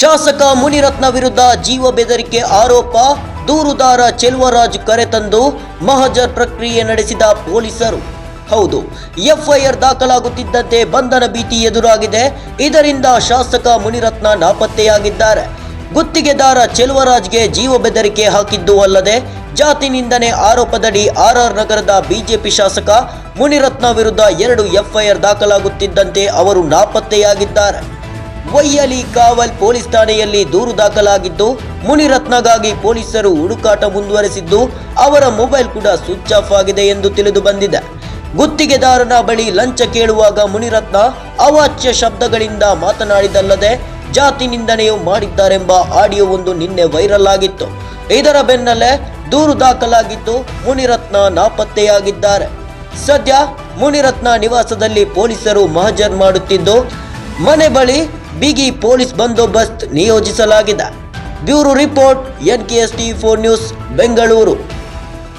ಶಾಸಕ ಮುನಿರತ್ನ ವಿರುದ್ಧ ಜೀವ ಬೆದರಿಕೆ ಆರೋಪ, ದೂರುದಾರ ಚೆಲ್ವರಾಜ್ ಕರೆತಂದು ಮಹಜರ್ ಪ್ರಕ್ರಿಯೆ ನಡೆಸಿದ ಪೊಲೀಸರು. ಹೌದು, ಎಫ್ಐಆರ್ ದಾಖಲಾಗುತ್ತಿದ್ದಂತೆ ಬಂಧನ ಭೀತಿ ಎದುರಾಗಿದೆ. ಇದರಿಂದ ಶಾಸಕ ಮುನಿರತ್ನ ನಾಪತ್ತೆಯಾಗಿದ್ದಾರೆ. ಗುತ್ತಿಗೆದಾರ ಚೆಲ್ವರಾಜ್ಗೆ ಜೀವ ಬೆದರಿಕೆ ಹಾಕಿದ್ದು ಅಲ್ಲದೆ ಜಾತಿ ನಿಂದನೆ ಆರೋಪದಡಿ ಆರ್ಆರ್ ನಗರದ ಬಿಜೆಪಿ ಶಾಸಕ ಮುನಿರತ್ನ ವಿರುದ್ಧ ಎರಡು ಎಫ್ಐಆರ್ ದಾಖಲಾಗುತ್ತಿದ್ದಂತೆ ಅವರು ನಾಪತ್ತೆಯಾಗಿದ್ದಾರೆ. ವೈಯಲಿ ಕಾವಲ್ ಪೊಲೀಸ್ ಠಾಣೆಯಲ್ಲಿ ದೂರು ದಾಖಲಾಗಿದ್ದು, ಮುನಿರತ್ನಗಾಗಿ ಪೊಲೀಸರು ಹುಡುಕಾಟ ಮುಂದುವರೆಸಿದ್ದು, ಅವರ ಮೊಬೈಲ್ ಕೂಡ ಸ್ವಿಚ್ ಆಫ್ ಆಗಿದೆ ಎಂದು ತಿಳಿದು ಬಂದಿದೆ. ಗುತ್ತಿಗೆದಾರನ ಬಳಿ ಲಂಚ ಕೇಳುವಾಗ ಮುನಿರತ್ನ ಅವಾಚ್ಯ ಶಬ್ದಗಳಿಂದ ಮಾತನಾಡಿದಲ್ಲದೆ ಜಾತಿ ನಿಂದನೆಯು ಮಾಡಿದ್ದಾರೆಂಬ ಆಡಿಯೋ ಒಂದು ನಿನ್ನೆ ವೈರಲ್ ಆಗಿತ್ತು. ಇದರ ಬೆನ್ನಲ್ಲೇ ದೂರು ದಾಖಲಾಗಿದ್ದು, ಮುನಿರತ್ನ ನಾಪತ್ತೆಯಾಗಿದ್ದಾರೆ. ಸದ್ಯ ಮುನಿರತ್ನ ನಿವಾಸದಲ್ಲಿ ಪೊಲೀಸರು ಮಹಜರ್ ಮಾಡುತ್ತಿದ್ದು, ಮನೆ ಬಳಿ ಬಿಗಿ ಪೊಲೀಸ್ ಬಂದೋಬಸ್ತ್ ನಿಯೋಜಿಸಲಾಗಿದೆ. Bureau report N K S T four news Bengaluru